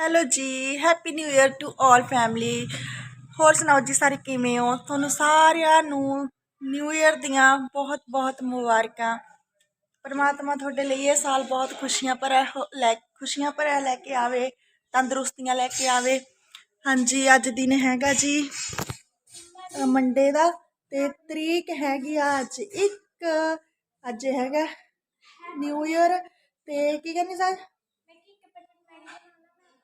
Hello ਜੀ happy new year to all family ਹੋਰ ਸੁਣਾਓ ਜੀ, ਸਾਰੇ ਕਿਵੇਂ ਹੋ? ਤੁਹਾਨੂੰ ਸਾਰਿਆਂ ਨੂੰ ਨਿਊ ਇਅਰ ਦੀਆਂ ਬਹੁਤ ਬਹੁਤ ਮੁਬਾਰਕਾਂ। ਪਰਮਾਤਮਾ ਤੁਹਾਡੇ ਲਈ ਇਹ ਸਾਲ ਬਹੁਤ ਖੁਸ਼ੀਆਂ ਭਰਿਆ ਹੋ- ਲੈ, ਖੁਸ਼ੀਆਂ ਭਰਿਆ ਲੈ ਕੇ ਆਵੇ, ਤੰਦਰੁਸਤੀਆਂ ਲੈ ਕੇ ਆਵੇ। ਹਾਂਜੀ, ਅੱਜ ਦਿਨ ਹੈਗਾ ਜੀ ਮੰਡੇ ਦਾ ਤੇ ਤਰੀਕ ਹੈਗੀ ਆ ਅੱਜ ਇੱਕ, ਅੱਜ ਹੈਗਾ ਨਿਊ ਇਅਰ ਤੇ ਕੀ ਕਹਿੰਦੀ ਸਰ?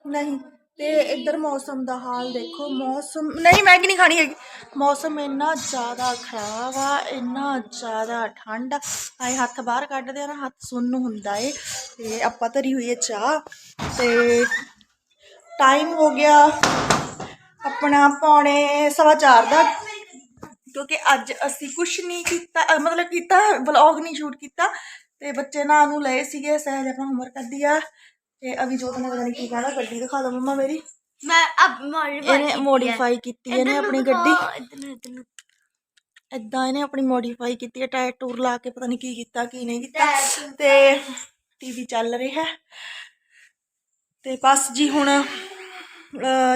ਨਹੀਂ ਤੇ ਇੱਧਰ ਮੌਸਮ ਦਾ ਹਾਲ ਦੇਖੋ ਮੌਸਮ ਨਹੀਂ ਮੈਗੀ ਨਹੀਂ ਖਾਣੀ ਹੈਗੀ। ਮੌਸਮ ਇੰਨਾ ਜ਼ਿਆਦਾ ਖਰਾਬ ਆ ਇੰਨਾ ਜ਼ਿਆਦਾ ਠੰਡ ਆਏ ਹੱਥ ਬਾਹਰ ਕੱਢਦੇ ਆ ਨਾ ਹੱਥ ਸੁੰਨ ਹੁੰਦਾ ਏ। ਤੇ ਆਪਾਂ ਧਰੀ ਹੋਈ ਹੈ ਚਾਹ। ਤੇ ਟਾਈਮ ਹੋ ਗਿਆ ਆਪਣਾ ਪੌਣੇ ਸਵਾ ਦਾ। ਕਿਉਂਕਿ ਅੱਜ ਅਸੀਂ ਕੁਝ ਨਹੀਂ ਕੀਤਾ ਮਤਲਬ ਕੀਤਾ ਵਲੌਗ ਨਹੀਂ ਸ਼ੂਟ ਕੀਤਾ। ਤੇ ਬੱਚੇ ਨਾਲ ਨੂੰ ਲਏ ਸੀਗੇ ਸਹਿਜ ਆਪਣਾ ਹੋਮਵਰਕ ਕਰਦੀ ਆ। ਤੇ ਅਭੀ ਜੋਤ ਨੇ ਪਤਾ ਨਹੀਂ ਕੀ ਕਹਿਣਾ ਗੱਡੀ ਦਿਖਾ ਦੋ ਮੰਮਾ ਮੇਰੀ। ਮੈਂ ਅਬ ਮੋਡੀਫਾਈ ਇਹਨੇ ਮੋਡੀਫਾਈ ਕੀਤੀ ਇਹਨੇ ਆਪਣੀ ਗੱਡੀ। ਇਦਾਂ ਇਹਨੇ ਆਪਣੀ ਮੋਡੀਫਾਈ ਕੀਤੀ ਹੈ ਟਾਇਰ ਟੂਰ ਲਾ ਕੇ ਪਤਾ ਨਹੀਂ ਕੀ ਕੀਤਾ ਕੀ ਨਹੀਂ ਕੀਤਾ। ਤੇ ਟੀਵੀ ਚੱਲ ਰਿਹਾ। ਹੈ ਤੇ ਬਸ ਜੀ ਹੁਣ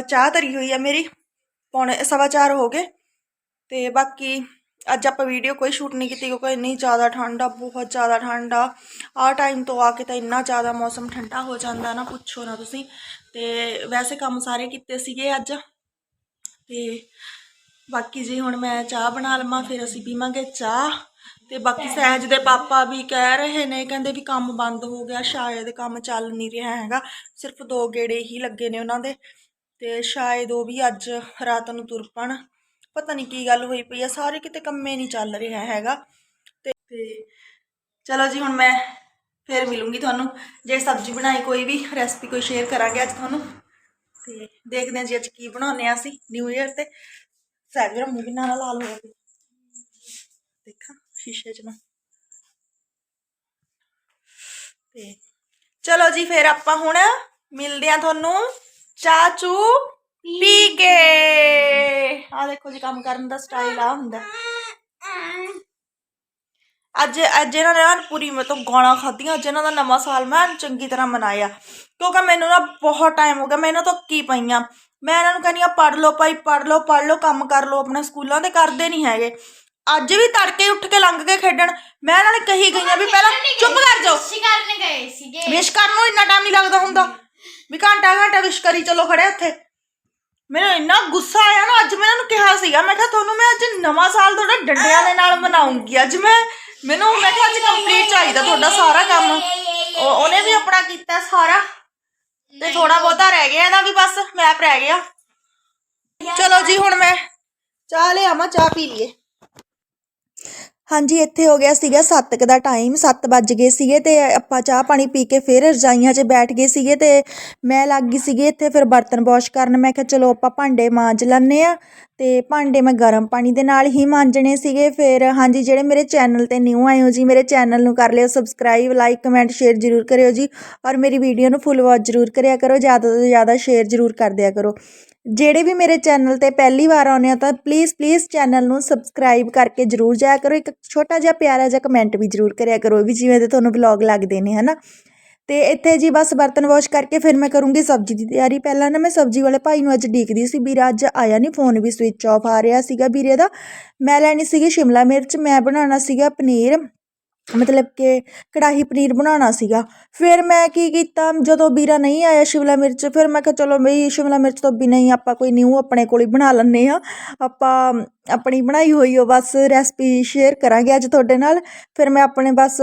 ਚਾਹ ਧਰੀ ਹੋਈ ਆ ਮੇਰੀ ਪੌਣੇ ਸਵਾ ਚਾਰ ਹੋ ਗਏ। ਤੇ ਬਾਕੀ ਅੱਜ ਆਪਾਂ ਵੀਡੀਓ ਕੋਈ ਸ਼ੂਟ ਨਹੀਂ ਕੀਤੀ ਕਿਉਂਕਿ ਇੰਨੀ ਜ਼ਿਆਦਾ ਠੰਡ ਆ, ਬਹੁਤ ਜ਼ਿਆਦਾ ਠੰਡ ਆ। ਆਹ ਟਾਈਮ ਤੋਂ ਆ ਕੇ ਤਾਂ ਇੰਨਾ ਜ਼ਿਆਦਾ ਮੌਸਮ ਠੰਡਾ ਹੋ ਜਾਂਦਾ ਨਾ, ਪੁੱਛੋ ਨਾ ਤੁਸੀਂ। ਤੇ ਵੈਸੇ ਕੰਮ ਸਾਰੇ ਕੀਤੇ ਸੀਗੇ ਅੱਜ। ਤੇ ਬਾਕੀ ਜੀ ਹੁਣ ਮੈਂ ਚਾਹ ਬਣਾ ਲਵਾਂ, ਫਿਰ ਅਸੀਂ ਪੀਵਾਂਗੇ ਚਾਹ। ਤੇ ਬਾਕੀ ਸਹਿਜ ਦੇ ਪਾਪਾ ਵੀ ਕਹਿ ਰਹੇ ਨੇ, ਕਹਿੰਦੇ ਵੀ ਕੰਮ ਬੰਦ ਹੋ ਗਿਆ, ਸ਼ਾਇਦ ਕੰਮ ਚੱਲ ਨਹੀਂ ਰਿਹਾ ਹੈਗਾ। ਸਿਰਫ ਦੋ ਗੇੜੇ ਹੀ ਲੱਗੇ ਨੇ ਉਹਨਾਂ ਦੇ। ਤੇ ਸ਼ਾਇਦ ਉਹ ਵੀ ਅੱਜ ਰਾਤ ਨੂੰ ਤੁਰ ਪਣ। ਪਤਾ ਨਹੀਂ ਕੀ ਗੱਲ ਹੋਈ ਪਈ ਆ, ਸਾਰੇ ਕਿਤੇ ਕੰਮੇ ਨਹੀਂ ਚੱਲ ਰਿਹਾ ਹੈਗਾ। ਤੇ ਚਲੋ ਜੀ, ਹੁਣ ਮੈਂ ਫੇਰ ਮਿਲੂੰਗੀ ਤੁਹਾਨੂੰ। ਜੇ ਸਬਜ਼ੀ ਬਣਾਈ ਕੋਈ ਵੀ, ਰੈਸਪੀ ਕੋਈ ਸ਼ੇਅਰ ਕਰਾਂਗੇ ਅੱਜ ਤੁਹਾਨੂੰ। ਤੇ ਦੇਖਦੇ ਹਾਂ ਜੀ ਅੱਜ ਕੀ ਬਣਾਉਂਦੇ ਆ ਅਸੀਂ ਨਿਊ ਇਅਰ ਤੇ। ਸਹਿਜ ਮੇਰਾ ਮੂੰਹ ਕਿੰਨਾ ਨਾ ਲਾਲ ਹੋਇਆ ਪਿਆ ਦੇਖਾਂ, ਸ਼ੀਸ਼ੇ 'ਚ ਨਾ। ਤੇ ਚਲੋ ਜੀ, ਫਿਰ ਆਪਾਂ ਹੁਣ ਮਿਲਦੇ ਆ ਤੁਹਾਨੂੰ। ਚਾਚੂ ਪੀ ਕੇ। ਆ ਦੇਖੋ ਜੀ ਕੰਮ ਕਰਨ ਦਾ ਸਟਾਈਲ ਆ ਹੁੰਦਾ। ਅੱਜ ਅੱਜ ਇਹਨਾਂ ਨੇ ਨਾ ਪੂਰੀ ਮਤਲਬ ਗਾਣਾ ਖਾਧੀਆਂ ਅੱਜ ਇਹਨਾਂ ਦਾ ਨਵਾਂ ਸਾਲ ਮੈਂ ਚੰਗੀ ਤਰ੍ਹਾਂ ਮਨਾਇਆ। ਕਿਉਂਕਿ ਮੈਨੂੰ ਨਾ ਬਹੁਤ ਟਾਈਮ ਹੋ ਗਿਆ ਮੈਂ ਇਹਨਾਂ ਤੋਂ ਕੀ ਪਈਆਂ। ਮੈਂ ਇਹਨਾਂ ਨੂੰ ਕਹਿੰਦੀ ਆ ਪੜ ਲਓ ਭਾਈ ਪੜ ਲਓ ਪੜ ਲਓ ਕੰਮ ਕਰ ਲਓ ਆਪਣੇ ਸਕੂਲਾਂ ਤੇ ਕਰਦੇ ਨਹੀਂ ਹੈਗੇ। ਅੱਜ ਵੀ ਤੜਕੇ ਉੱਠ ਕੇ ਲੰਘ ਕੇ ਖੇਡਣ ਮੈਂ ਇਹਨਾਂ ਨੇ ਕਹੀ ਗਈਆਂ ਵੀ ਪਹਿਲਾਂ ਚੁੱਪ ਕਰ ਜਾਓ। ਸ਼ਿਕਾਰ ਨੇ ਗਏ ਸੀਗੇ। ਵਿਸ਼ ਕਰਨ ਨੂੰ ਇੰਨਾ ਟਾਈਮ ਨਹੀਂ ਲੱਗਦਾ ਹੁੰਦਾ। ਵੀ ਘੰਟਾ ਘੰਟਾ ਵਿਸ਼ ਕਰੀ ਚਲੋ ਖੜੇ ਉੱਥੇ। ਮੈਨੂੰ ਇੰਨਾ ਗੁੱਸਾ ਆਇਆ ਨਾ, ਅੱਜ ਮੈਂ ਇਹਨਾਂ ਨੂੰ ਕਿਹਾ ਸੀਗਾ, ਮੈਂ ਕਿਹਾ ਤੁਹਾਨੂੰ ਮੈਂ ਅੱਜ ਨਵਾਂ ਸਾਲ ਤੁਹਾਡਾ ਡੰਡਿਆਂ ਦੇ ਨਾਲ ਮਨਾਉਂਗੀ, ਅੱਜ ਮੈਂ, ਮੈਨੂੰ, ਮੈਂ ਕਿਹਾ ਅੱਜ ਕੰਪਲੀਟ ਚਾਹੀਦਾ ਤੁਹਾਡਾ ਸਾਰਾ ਕੰਮ। ਉਹ- ਉਹਨੇ ਵੀ ਆਪਣਾ ਕੀਤਾ ਸਾਰਾ, ਤੇ ਥੋੜਾ ਬਹੁਤਾ ਰਹਿ ਗਿਆ ਇਹਦਾ ਵੀ ਬਸ ਮੈਪ ਰਹਿ ਗਿਆ। ਚਲੋ ਜੀ, ਹੁਣ ਮੈਂ ਚਾਹ ਲਿਆਵਾਂ ਚਾਹ ਪੀ ਲਈਏ। ਹਾਂਜੀ, ਇੱਥੇ ਹੋ ਗਿਆ ਸੀਗਾ 7 ਕ ਦਾ ਟਾਈਮ 7 ਵੱਜ ਗਏ ਸੀਗੇ ਤੇ ਆਪਾਂ ਚਾਹ ਪਾਣੀ ਪੀ ਕੇ ਫਿਰ ਰਜਾਈਆਂ 'ਚ ਬੈਠ ਗਏ ਸੀਗੇ ਤੇ ਮੈਂ ਲੱਗ ਗਈ ਸੀਗੀ ਇੱਥੇ ਫਿਰ ਬਰਤਨ ਵਾਸ਼ ਕਰਨ। ਮੈਂ ਕਿਹਾ, ਚਲੋ ਆਪਾਂ ਭਾਂਡੇ ਮਾਂਜ ਲੈਂਦੇ ਆ ਅਤੇ ਭਾਂਡੇ ਮੈਂ ਗਰਮ ਪਾਣੀ ਦੇ ਨਾਲ ਹੀ ਮਾਂਜਣੇ ਸੀਗੇ। ਫਿਰ ਹਾਂਜੀ, ਜਿਹੜੇ ਮੇਰੇ ਚੈਨਲ ਤੇ ਨਿਊ ਆਏ ਹੋ ਜੀ, ਮੇਰੇ ਚੈਨਲ ਨੂੰ ਕਰ ਲਿਓ ਸਬਸਕ੍ਰਾਈਬ ਲਾਈਕ ਕਮੈਂਟ ਸ਼ੇਅਰ ਜ਼ਰੂਰ ਕਰਿਓ ਜੀ। ਔਰ ਮੇਰੀ ਵੀਡੀਓ ਨੂੰ ਫੁੱਲ ਵਾਚ ਜ਼ਰੂਰ ਕਰਿਆ ਕਰੋ, ਜ਼ਿਆਦਾ ਤੋਂ ਜ਼ਿਆਦਾ ਸ਼ੇਅਰ ਜ਼ਰੂਰ ਕਰ ਦਿਆ ਕਰੋ। ਜਿਹੜੇ ਵੀ ਮੇਰੇ ਚੈਨਲ ਤੇ ਪਹਿਲੀ ਵਾਰ ਆਉਂਦੇ ਆ ਤਾਂ ਪਲੀਜ਼ ਪਲੀਜ਼ ਚੈਨਲ ਨੂੰ ਸਬਸਕ੍ਰਾਈਬ ਕਰਕੇ ਜਰੂਰ ਜਾਇਆ ਕਰੋ। ਇੱਕ ਛੋਟਾ ਜਿਹਾ ਪਿਆਰਾ ਜਿਹਾ ਕਮੈਂਟ ਵੀ ਜਰੂਰ ਕਰਿਆ ਕਰੋ ਵੀ ਜਿਵੇਂ ਦੇ ਤੁਹਾਨੂੰ ਵਲੌਗ ਲੱਗਦੇ ਨੇ, ਹਨਾ? ਤੇ ਇੱਥੇ ਜੀ ਬਸ ਬਰਤਨ ਵਾਸ਼ ਕਰਕੇ ਫਿਰ ਮੈਂ ਕਰੂੰਗੀ ਸਬਜ਼ੀ ਦੀ ਤਿਆਰੀ। ਪਹਿਲਾਂ ਨਾ ਮੈਂ ਸਬਜ਼ੀ ਵਾਲੇ ਭਾਈ ਨੂੰ ਅੱਜ ਡੀਕਦੀ ਸੀ, ਵੀਰਾ ਅੱਜ ਆਇਆ ਨਹੀਂ ਫੋਨ ਵੀ ਸਵਿਚ ਆਫ ਆ ਰਿਹਾ ਸੀਗਾ ਵੀਰੇ ਦਾ। ਮੈਂ ਲੈਣੀ ਸੀਗੀ ਸ਼ਿਮਲਾ ਮਿਰਚ, ਮੈਂ ਬਣਾਉਣਾ ਸੀਗਾ ਪਨੀਰ, ਮਤਲਬ ਕਿ ਕੜਾਹੀ ਪਨੀਰ ਬਣਾਉਣਾ ਸੀਗਾ। ਫਿਰ ਮੈਂ ਕੀ ਕੀਤਾ, ਜਦੋਂ ਵੀਰਾ ਨਹੀਂ ਆਇਆ ਸ਼ਿਮਲਾ ਮਿਰਚ, ਫਿਰ ਮੈਂ ਕਿਹਾ ਚਲੋ ਬਈ ਸ਼ਿਮਲਾ ਮਿਰਚ ਤੋਂ ਬਿਨਾਂ ਹੀ ਆਪਾਂ ਕੋਈ ਨਿਊ ਆਪਣੇ ਕੋਲ ਹੀ ਬਣਾ ਲੈਂਦੇ ਆ ਆਪਾਂ ਆਪਣੀ ਬਣਾਈ ਹੋਈ ਉਹ ਬਸ ਰੈਸਪੀ ਸ਼ੇਅਰ ਕਰਾਂਗੇ ਅੱਜ ਤੁਹਾਡੇ ਨਾਲ। ਫਿਰ ਮੈਂ ਆਪਣੇ ਬਸ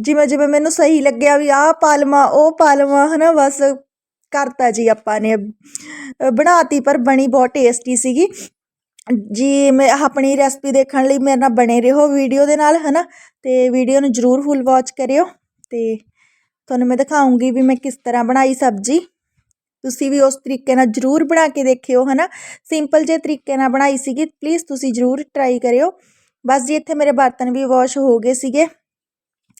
ਜਿਵੇਂ ਜਿਵੇਂ ਮੈਨੂੰ ਸਹੀ ਲੱਗਿਆ ਵੀ ਆਹ ਪਾਲਮਾ, ਉਹ ਪਾਲਮਾ, ਹਨਾ, ਬਸ ਕਰਤਾ ਜੀ ਆਪਾਂ ਨੇ। ਅਹ ਬਣਾਤੀ, ਪਰ ਬਣੀ ਬਹੁਤ ਟੇਸਟੀ ਸੀਗੀ। ਜੀ, ਮੈਂ ਆਪਣੀ ਰੈਸਪੀ ਦੇਖਣ ਲਈ ਮੇਰੇ ਨਾਲ ਬਣੇ ਰਹੋ ਵੀਡੀਓ ਦੇ ਨਾਲ, ਹਨਾ। ਤੇ ਵੀਡੀਓ ਨੂੰ ਜਰੂਰ ਫੁੱਲ ਵਾਚ ਕਰਿਓ। ਤੇ ਤੁਹਾਨੂੰ ਮੈਂ ਦਿਖਾਉਂਗੀ ਵੀ ਮੈਂ ਕਿਸ ਤਰ੍ਹਾਂ ਬਣਾਈ ਸਬਜ਼ੀ। ਤੁਸੀਂ ਵੀ ਉਸ ਤਰੀਕੇ ਨਾਲ ਜਰੂਰ ਬਣਾ ਕੇ ਦੇਖਿਓ, ਹਨਾ। ਸਿੰਪਲ ਜੇ ਤਰੀਕੇ ਨਾਲ ਬਣਾਈ ਸੀਗੀ। ਪਲੀਜ਼ ਤੁਸੀਂ ਜਰੂਰ ਟਰਾਈ ਕਰਿਓ। ਬਸ ਜੀ, ਇੱਥੇ ਮੇਰੇ ਬਰਤਨ ਵੀ ਵਾਸ਼ ਹੋ ਗਏ ਸੀਗੇ।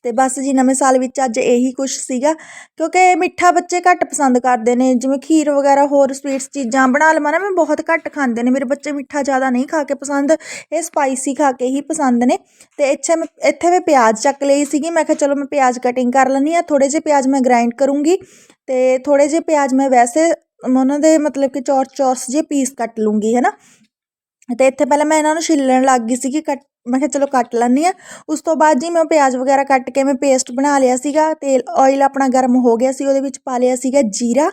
ਤੇ ਬਸ ਜੀ ਨਵੇਂ ਸਾਲ ਵਿੱਚ ਅੱਜ ਇਹੀ ਕੁਝ ਸੀਗਾ, ਕਿਉਂਕਿ ਮਿੱਠਾ ਬੱਚੇ ਘੱਟ ਪਸੰਦ ਕਰਦੇ ਨੇ, ਜਿਵੇਂ ਖੀਰ ਵਗੈਰਾ ਹੋਰ ਸਵੀਟਸ ਚੀਜ਼ਾਂ ਬਣਾ ਲਵਾਂ ਨਾ, ਮੈਂ ਬਹੁਤ ਘੱਟ ਖਾਂਦੇ ਨੇ, ਮੇਰੇ ਬੱਚੇ ਮਿੱਠਾ ਜ਼ਿਆਦਾ ਨਹੀਂ ਖਾ ਕੇ ਪਸੰਦ, ਇਹ ਸਪਾਈਸੀ ਖਾ ਕੇ ਹੀ ਪਸੰਦ ਨੇ, ਤੇ ਇੱਥੇ ਮੈਂ ਇੱਥੇ ਮੈਂ ਪਿਆਜ਼ ਚੱਕ ਲਈ ਸੀਗੀ, ਮੈਂ ਕਿਹਾ ਚਲੋ ਮੈਂ ਪਿਆਜ਼ ਕਟਿੰਗ ਕਰ ਲੈਂਦੀ ਆ ਥੋੜੇ ਜਿਹੇ ਪਿਆਜ਼ ਮੈਂ ਗ੍ਰਾਈਂਡ ਕਰੂੰਗੀ, ਤੇ ਥੋੜੇ ਜਿਹੇ ਪਿਆਜ਼ ਮੈਂ ਵੈਸੇ ਉਹਨਾਂ ਦੇ ਮਤਲਬ ਕਿ ਚੌਰਸ ਚੌਰਸ ਜਿਹੇ ਪੀਸ ਕੱਟ ਲੂੰਗੀ ਹੈ ਨਾ ਤੇ ਇੱਥੇ ਪਹਿਲਾਂ ਮੈਂ ਇਹਨਾਂ ਨੂੰ ਛਿੱਲਣ ਲੱਗ ਗਈ ਸੀਗੀ, ਕੱਟ ਮੈਂ ਕਿਹਾ ਚਲੋ ਕੱਟ ਲੈਂਦੀ ਆ ਉਸ ਤੋਂ ਬਾਅਦ ਜੀ ਮੈਂ ਪਿਆਜ਼ ਵਗੈਰਾ ਕੱਟ ਕੇ ਮੈਂ ਪੇਸਟ ਬਣਾ ਲਿਆ ਸੀਗਾ ਤੇਲ ਆਇਲ ਆਪਣਾ ਗਰਮ ਹੋ ਗਿਆ ਸੀ, ਉਹਦੇ ਵਿੱਚ ਪਾ ਲਿਆ ਸੀਗਾ ਜੀਰਾ।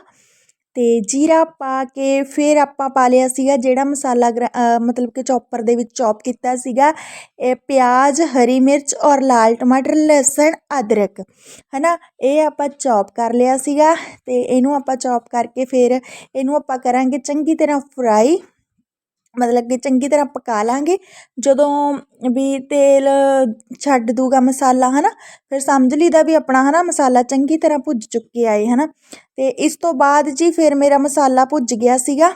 ਤੇ ਜੀਰਾ ਪਾ ਕੇ ਫਿਰ ਆਪਾਂ ਪਾ ਲਿਆ ਸੀਗਾ ਜਿਹੜਾ ਮਸਾਲਾ ਗ੍ਰਾ- ਮਤਲਬ ਕਿ ਚੌਪਰ ਦੇ ਵਿੱਚ ਚੌਪ ਕੀਤਾ ਸੀਗਾ, ਇਹ ਪਿਆਜ਼, ਹਰੀ ਮਿਰਚ ਔਰ ਲਾਲ ਟਮਾਟਰ, ਲਸਣ, ਅਦਰਕ। ਹਨਾ, ਇਹ ਆਪਾਂ ਚੌਪ ਕਰ ਲਿਆ ਸੀਗਾ ਤੇ ਇਹਨੂੰ ਆਪਾਂ ਚੌਪ ਕਰਕੇ ਫਿਰ ਇਹਨੂੰ ਆਪਾਂ ਕਰਾਂਗੇ ਚੰਗੀ ਤਰ੍ਹਾਂ ਫਰਾਈ। ਮਤਲਬ ਕਿ ਚੰਗੀ ਤਰ੍ਹਾਂ ਪਕਾ ਲਾਂਗੇ। ਜਦੋਂ ਵੀ ਤੇਲ ਛੱਡ ਦੂਗਾ ਮਸਾਲਾ ਹੈ ਨਾ ਫਿਰ ਸਮਝ ਲਈਦਾ ਵੀ ਆਪਣਾ ਹੈ ਨਾ ਮਸਾਲਾ ਚੰਗੀ ਤਰ੍ਹਾਂ ਭੁੱਜ ਚੁੱਕਿਆ ਏ ਨਾ ਅਤੇ ਇਸ ਤੋਂ ਬਾਅਦ ਜੀ ਫਿਰ ਮੇਰਾ ਮਸਾਲਾ ਭੁੱਜ ਗਿਆ ਸੀਗਾ।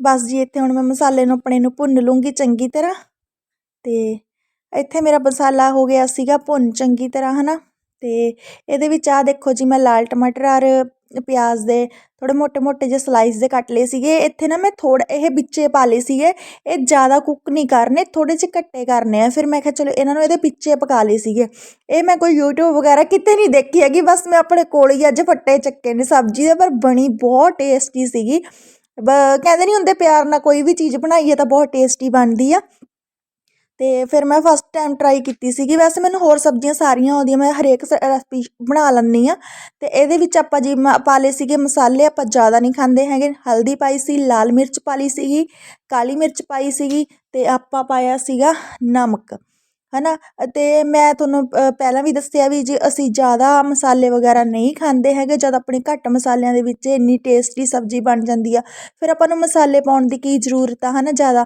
ਬਸ ਜੀ, ਇੱਥੇ ਹੁਣ ਮੈਂ ਮਸਾਲੇ ਨੂੰ, ਆਪਣੇ ਨੂੰ ਭੁੰਨ ਲੂੰਗੀ ਚੰਗੀ ਤਰ੍ਹਾਂ। ਅਤੇ ਇੱਥੇ ਮੇਰਾ ਮਸਾਲਾ ਹੋ ਗਿਆ ਸੀਗਾ ਭੁੰਨ ਚੰਗੀ ਤਰ੍ਹਾਂ ਹੈ ਨਾ ਅਤੇ ਇਹਦੇ ਵਿੱਚ ਆਹ ਦੇਖੋ ਜੀ, ਮੈਂ ਲਾਲ ਟਮਾਟਰ ਔਰ ਪਿਆਜ਼ ਦੇ ਥੋੜੇ ਮੋٹے-ਮੋٹے ਜਿਹੇ ਸਲਾਈਸ ਦੇ ਕੱਟ ਲਏ ਸੀਗੇ। ਇੱਥੇ ਨਾ ਮੈਂ ਥੋੜਾ ਇਹ ਵਿੱਚੇ ਪਾ ਲਏ ਸੀਗੇ। ਇਹ ਜ਼ਿਆਦਾ ਕੁੱਕ ਨਹੀਂ ਕਰਨੇ ਥੋੜੇ ਜਿਹੇ ਕੱਟੇ ਕਰਨੇ ਆ। ਫਿਰ ਮੈਂ ਕਿਹਾ ਚਲੋ ਇਹਨਾਂ ਨੂੰ ਇਹਦੇ ਪਿੱਛੇ ਪਕਾ ਲਏ ਸੀਗੇ। ਇਹ ਮੈਂ ਕੋਈ YouTube ਵਗੈਰਾ ਕਿਤੇ ਨਹੀਂ ਦੇਖੀ ਹੈਗੀ। ਬਸ ਮੈਂ ਆਪਣੇ ਕੋਲ ਹੀ ਅੱਜ ਫੱਟੇ ਚੱਕੇ ਨੇ ਸਬਜ਼ੀ ਦੇ, ਪਰ ਬਣੀ ਬਹੁਤ ਟੇਸਟੀ ਸੀਗੀ। ਕਹਿੰਦੇ ਨਹੀਂ ਹੁੰਦੇ ਪਿਆਰ ਨਾਲ ਕੋਈ ਵੀ ਚੀਜ਼ ਬਣਾਈਏ ਤਾਂ ਬਹੁਤ ਟੇਸਟੀ ਬਣਦੀ ਆ। ਅਤੇ ਫਿਰ ਮੈਂ ਫਸਟ ਟਾਈਮ ਟਰਾਈ ਕੀਤੀ ਸੀਗੀ। ਵੈਸੇ ਮੈਨੂੰ ਹੋਰ ਸਬਜ਼ੀਆਂ ਸਾਰੀਆਂ ਆਉਂਦੀਆਂ, ਮੈਂ ਹਰੇਕ ਰੈਸਪੀ ਬਣਾ ਲੈਂਦੀ ਹਾਂ। ਅਤੇ ਇਹਦੇ ਵਿੱਚ ਆਪਾਂ ਜੀ ਮ- ਪਾ ਲਏ ਸੀਗੇ ਮਸਾਲੇ, ਆਪਾਂ ਜ਼ਿਆਦਾ ਨਹੀਂ ਖਾਂਦੇ ਹੈਗੇ। ਹਲਦੀ ਪਾਈ ਸੀ, ਲਾਲ ਮਿਰਚ ਪਾ ਲਈ ਸੀਗੀ, ਕਾਲੀ ਮਿਰਚ ਪਾਈ ਸੀਗੀ ਅਤੇ ਆਪਾਂ ਪਾਇਆ ਸੀਗਾ ਨਮਕ ਹੈ ਨਾ ਅਤੇ ਮੈਂ ਤੁਹਾਨੂੰ ਪਹਿਲਾਂ ਵੀ ਦੱਸਿਆ ਵੀ ਜੇ ਅਸੀਂ ਜ਼ਿਆਦਾ ਮਸਾਲੇ ਵਗੈਰਾ ਨਹੀਂ ਖਾਂਦੇ ਹੈਗੇ, ਜਦ ਆਪਣੇ ਘੱਟ ਮਸਾਲਿਆਂ ਦੇ ਵਿੱਚ ਇੰਨੀ ਟੇਸਟੀ ਸਬਜ਼ੀ ਬਣ ਜਾਂਦੀ ਆ, ਫਿਰ ਆਪਾਂ ਨੂੰ ਮਸਾਲੇ ਪਾਉਣ ਦੀ ਕੀ ਜ਼ਰੂਰਤ ਆ ਹੈ ਨਾ ਜ਼ਿਆਦਾ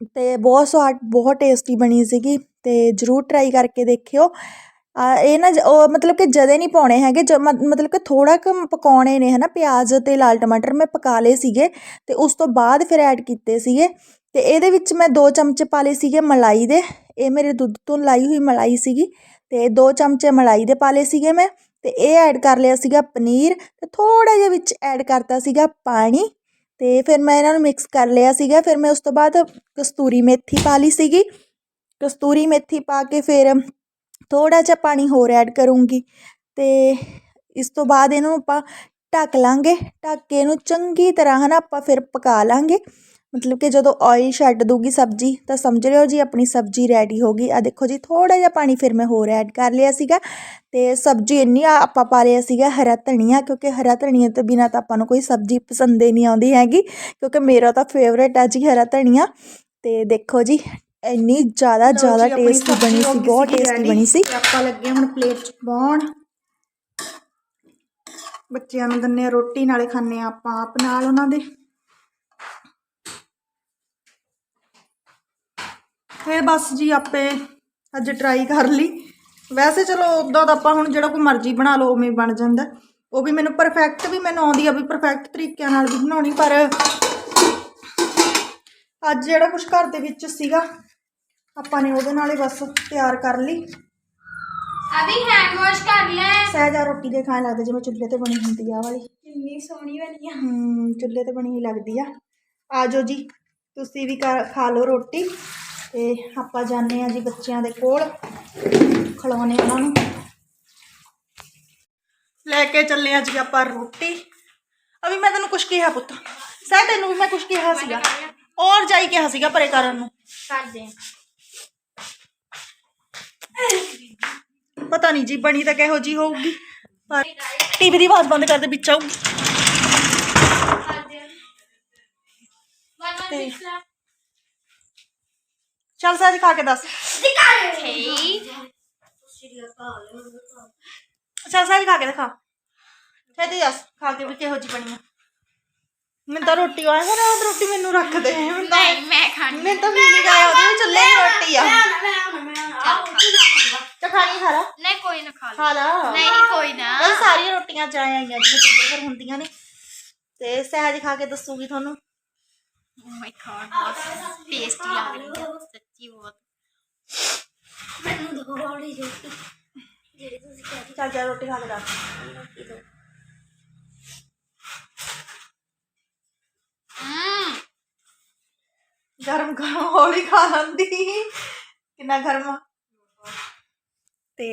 ਅਤੇ ਬਹੁਤ ਸਵਾਦ, ਬਹੁਤ ਟੇਸਟੀ ਬਣੀ ਸੀਗੀ ਅਤੇ ਜਰੂਰ ਟਰਾਈ ਕਰਕੇ ਦੇਖਿਓ। ਇਹ ਨਾ ਜ- ਉਹ ਮਤਲਬ ਕਿ ਜਦੇ ਨਹੀਂ ਪਾਉਣੇ ਹੈਗੇ, ਜ- ਮ- ਮਤਲਬ ਕਿ ਥੋੜ੍ਹਾ ਕੁ ਪਕਾਉਣੇ ਨੇ ਹੈ ਨਾ ਪਿਆਜ਼ ਅਤੇ ਲਾਲ ਟਮਾਟਰ ਮੈਂ ਪਕਾ ਲਏ ਸੀਗੇ ਅਤੇ ਉਸ ਤੋਂ ਬਾਅਦ ਫਿਰ ਐਡ ਕੀਤੇ ਸੀਗੇ। ਅਤੇ ਇਹਦੇ ਵਿੱਚ ਮੈਂ ਦੋ ਚਮਚੇ ਪਾ ਲਏ ਸੀਗੇ ਮਲਾਈ ਦੇ, ਇਹ ਮੇਰੇ ਦੁੱਧ ਤੋਂ ਲਾਈ ਹੋਈ ਮਲਾਈ ਸੀਗੀ। ਅਤੇ ਦੋ ਚਮਚੇ ਮਲਾਈ ਦੇ ਪਾ ਲਏ ਸੀਗੇ ਮੈਂ ਅਤੇ ਇਹ ਐਡ ਕਰ ਲਿਆ ਸੀਗਾ ਪਨੀਰ ਅਤੇ ਥੋੜ੍ਹਾ ਜਿਹਾ ਵਿੱਚ ਐਡ ਕਰਤਾ ਸੀਗਾ ਪਾਣੀ। ਅਤੇ ਫਿਰ ਮੈਂ ਇਹਨਾਂ ਨੂੰ ਮਿਕਸ ਕਰ ਲਿਆ ਸੀਗਾ, ਫਿਰ ਮੈਂ ਉਸ ਤੋਂ ਬਾਅਦ ਕਸਤੂਰੀ ਮੇਥੀ ਪਾ ਲਈ ਸੀਗੀ। ਕਸਤੂਰੀ ਮੇਥੀ ਪਾ ਕੇ ਫਿਰ ਥੋੜ੍ਹਾ ਜਿਹਾ ਪਾਣੀ ਹੋਰ ਐਡ ਕਰੂੰਗੀ ਅਤੇ ਇਸ ਤੋਂ ਬਾਅਦ ਇਹਨੂੰ ਆਪਾਂ ਢੱਕ ਲਾਂਗੇ, ਢੱਕ ਕੇ ਇਹਨੂੰ ਚੰਗੀ ਤਰ੍ਹਾਂ ਹੈ ਨਾ ਆਪਾਂ ਫਿਰ ਪਕਾ ਲਾਂਗੇ। ਮਤਲਬ ਕਿ ਜਦੋਂ ਆਇਲ ਛੱਡ ਦੂਗੀ ਸਬਜ਼ੀ ਤਾਂ ਸਮਝ ਲਿਓ ਜੀ ਆਪਣੀ ਸਬਜ਼ੀ ਰੈਡੀ ਹੋ ਗਈ। ਆ ਦੇਖੋ ਜੀ ਥੋੜਾ ਜਿਹਾ ਪਾਣੀ ਫਿਰ ਮੈਂ ਹੋਰ ਐਡ ਕਰ ਲਿਆ ਸੀਗਾ। ਤੇ ਸਬਜ਼ੀ ਇੰਨੀ ਆਪਾਂ ਪਾ ਲਿਆ ਸੀਗਾ ਹਰਾ ਧਨੀਆ ਕਿਉਂਕਿ ਹਰਾ ਧਨੀਆ ਤੋਂ ਬਿਨਾਂ ਤਾਂ ਆਪਾਂ ਨੂੰ ਕੋਈ ਸਬਜ਼ੀ ਪਸੰਦ ਹੀ ਨਹੀਂ ਆਉਂਦੀ ਹੈਗੀ ਕਿਉਂਕਿ ਮੇਰਾ ਤਾਂ ਫੇਵਰੇਟ ਆ ਜੀ ਹਰਾ ਧਨੀਆ। ਤੇ ਦੇਖੋ ਜੀ ਇੰਨੀ ਜ਼ਿਆਦਾ ਜ਼ਿਆਦਾ ਟੇਸਟੀ ਬਣੀ ਸੀ ਬਹੁਤ ਟੇਸਟੀ ਬਣੀ ਸੀ। ਆਪਾਂ ਲੱਗੇ ਹੁਣ ਪਲੇਟ ਚ ਪਾਉਣ। ਬੱਚਿਆਂ ਨੂੰ ਦਿੰਨੇ ਰੋਟੀ ਨਾਲੇ ਖਾਣੇ ਆਪਾਂ ਆਪ ਨਾਲ ਉਹਨਾਂ ਦੇ। ਇਹ ਬਸ ਜੀ ਆਪੇ ਅੱਜ ਟਰਾਈ ਕਰ ਲਈ। ਵੈਸੇ ਚਲੋ ਉਦਾਂ ਦਾ ਆਪਾਂ ਹੁਣ ਜਿਹੜਾ ਕੋਈ ਮਰਜ਼ੀ ਬਣਾ ਲਓ ਉਵੇਂ ਬਣ ਜਾਂਦਾ। ਉਹ ਵੀ ਮੈਨੂੰ ਪਰਫੈਕਟ ਵੀ ਮੈਨੂੰ ਆਉਂਦੀ ਆ ਵੀ ਪਰਫੈਕਟ ਤਰੀਕਿਆਂ ਨਾਲ ਵੀ ਬਣਾਉਣੀ ਪਰ ਅੱਜ ਜਿਹੜਾ ਕੁਝ ਘਰ ਦੇ ਵਿੱਚ ਸੀਗਾ ਆਪਾਂ ਨੇ ਉਹਦੇ ਨਾਲ ਹੀ ਬਸ ਤਿਆਰ ਕਰ ਲਈ। ਅਭੀ ਹੈਂਡ ਵਾਸ਼ ਕਰ ਲੈ ਸਹਿਜਾ ਰੋਟੀ ਦੇ ਖਾਣ ਲੱਗਦੇ ਜਿਵੇਂ ਚੁੱਲ੍ਹੇ ਤੇ ਬਣੀ ਹੁੰਦੀ ਆ ਵਾਲੀ। ਕਿੰਨੀ ਸੋਹਣੀ ਬਣੀ ਆ। ਹੂੰ ਚੁੱਲ੍ਹੇ ਤੇ ਬਣੀ ਹੀ ਲੱਗਦੀ ਆ। ਆਜੋ ਜੀ ਤੁਸੀਂ ਵੀ ਖਾ ਲਓ ਰੋਟੀ। ਤੇ ਆਪਾਂ ਜਾਣੇ ਆ ਜੀ ਬੱਚਿਆਂ ਦੇ ਕੋਲ ਖਿਲਾਉਣੇ ਉਹਨਾਂ ਨੂੰ। ਲੈ ਕੇ ਚੱਲੇ ਆ ਜੀ ਆਪਾਂ ਰੋਟੀ। ਅਭੀ ਮੈਂ ਤੈਨੂੰ ਕੁਝ ਕਿਹਾ ਪੁੱਤ। ਸਹਿ ਤੈਨੂੰ ਵੀ ਮੈਂ ਕੁਝ ਕਿਹਾ ਸੀਗਾ। ਔਰ ਜਾਈ ਕਿਹਾ ਸੀਗਾ ਪਰੇ ਕਰਨ ਨੂੰ। ਕਰਦੇ ਪਤਾ ਨਹੀਂ ਜੀ ਬਣੀ ਤਾਂ ਕਿਹੋ ਜੀ ਹੋਊਗੀ। ਪਰ ਟੀਵੀ ਦੀ ਆਵਾਜ਼ ਬੰਦ ਕਰ ਦੇ ਵਿੱਚ ਆਊਗੀ ਤੇ ਚੱਲ ਸਾਜ ਖਾ ਕੇ ਦੱਸ। ਚੱਲ ਸਾਜ ਖਾ ਕੇ ਦਿਖਾ। ਫੇਰ ਤੇ ਦੱਸ ਖਾ ਕੇ ਵੀ ਕਿਹੋ ਜੀ ਬਣੀ ਮੈਂ ਤਾਂ ਰੋਟੀ ਵਾਲਾ ਸਾਰਾ ਰੋਟੀ ਮੈਨੂੰ ਰੱਖ ਦੇ। ਨਹੀਂ ਮੈਂ ਖਾਣੀ ਮੈਂ ਤਾਂ ਵੀ ਨਹੀਂ ਖਾਇਆ ਉਹਦੇ ਵਿੱਚ ਰੋਟੀ ਆ। ਚੱਲ ਖਾਣੀ ਖਾ ਲਾ। ਨਹੀਂ ਕੋਈ ਨਾ ਖਾ ਖਾ ਲਾ। ਨਹੀਂ ਨਹੀਂ ਕੋਈ ਨਾ। ਸਾਰੀਆਂ ਰੋਟੀਆਂ ਚਾਹ ਆਈਆਂ ਜਿਵੇਂ ਚੁੱਲ੍ਹੇ ਪਰ ਹੁੰਦੀਆਂ ਨੇ। ਤੇ ਸਹਿਜ ਖਾ ਕੇ ਦੱਸੂਗੀ ਤੁਹਾਨੂੰ। ਗਰਮ ਗਰਮ ਹੋਲੀ ਖਾ ਲੰਦੀ ਕਿੰਨਾ ਗਰਮ ਤੇ